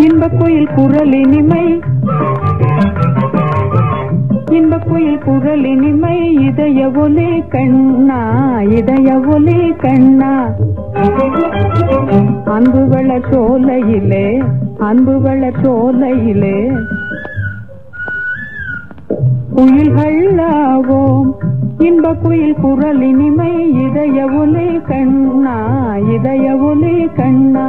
இன்பக் குயில் குரல் இனிமை. இன்பக் குயில் குரல் இனிமை. இதய ஒலி கண்ணா இதய ஒலி கண்ணா. அன்பு வள சோலையிலே அன்பு வள சோலையிலே. குயில்களாவோம் இன்ப குயில் குரல் இனிமை. இதய ஒலி கண்ணா இதய ஒலி கண்ணா.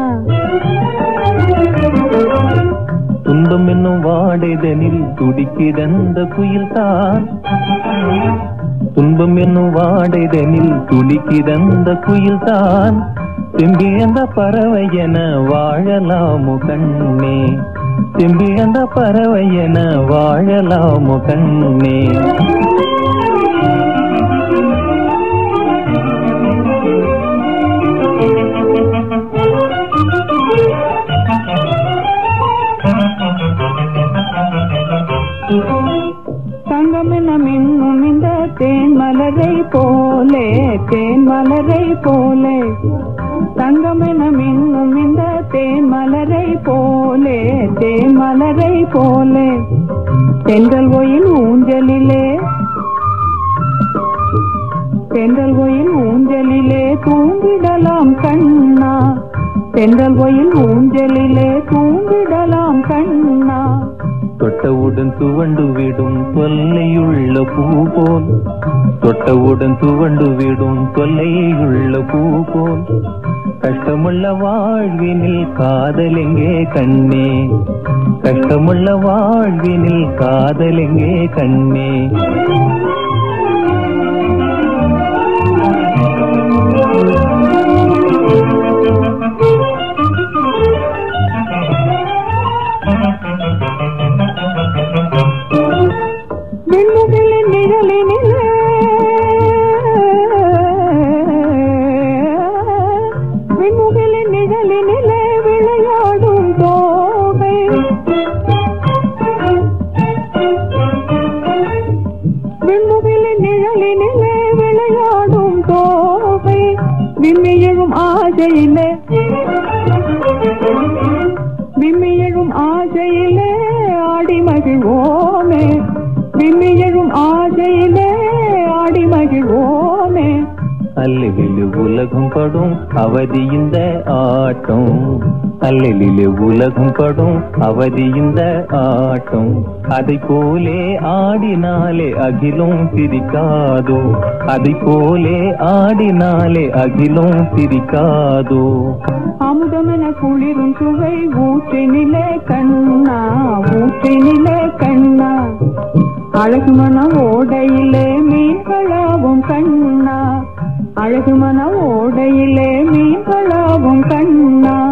என்னும் வாடைதனில் துடிக்கிடந்த குயில் தான் துன்பம் என்னும் வாடைதனில் துடிக்கிடந்த குயில் தான் செம்பியந்த பறவை என வாழலாமு கண்ணே. செம்பியந்த பறவை என வாழலாமு கண்ணே. போல தென்றல் ஒயில் ஊஞ்சலிலே. தென்றல் ஒயில் ஊஞ்சலிலே தூங்கிடலாம் கண்ணா. தென்றல் ஒயில் ஊஞ்சலிலே தூங்கிடலாம் கண்ணா. தொட்டவுடன் துவண்டு விடும் தொல்லையுள்ள பூ போல். தொட்டவுடன் துவண்டு விடும் தொல்லையுள்ள பூ போல். கஷ்டமுள்ள வாழ்வினில் காதலெங்கே கண்ணே? கஷ்டமுள்ள வாழ்வினில் காதலெங்கே கண்ணே. வெண்முகிலின் விம்மியழும் ஆசையிலே. விம்மியழும் ஆசையிலே ஆடி மகிழ்வோமே அல்லலில் உலகம் படும் அவதி இந்த ஆட்டம். அல்லலில் உலகம் படும் அவதி இந்த ஆட்டம். அதை போலே ஆடினாலே அகிலும் பிரிக்காதோ அதை போலே ஆடினாலே அகிலும் பிரிக்காதோ அமுதமென குளிரும் சுவை ஊற்றினில கண்ணா ஊற்றினில கண்ணா. அழகு மன ஓடையிலே மீன்களாவும் கண்ணா. அழகு மன ஓடையிலே மீன்களாகும் கண்ணா.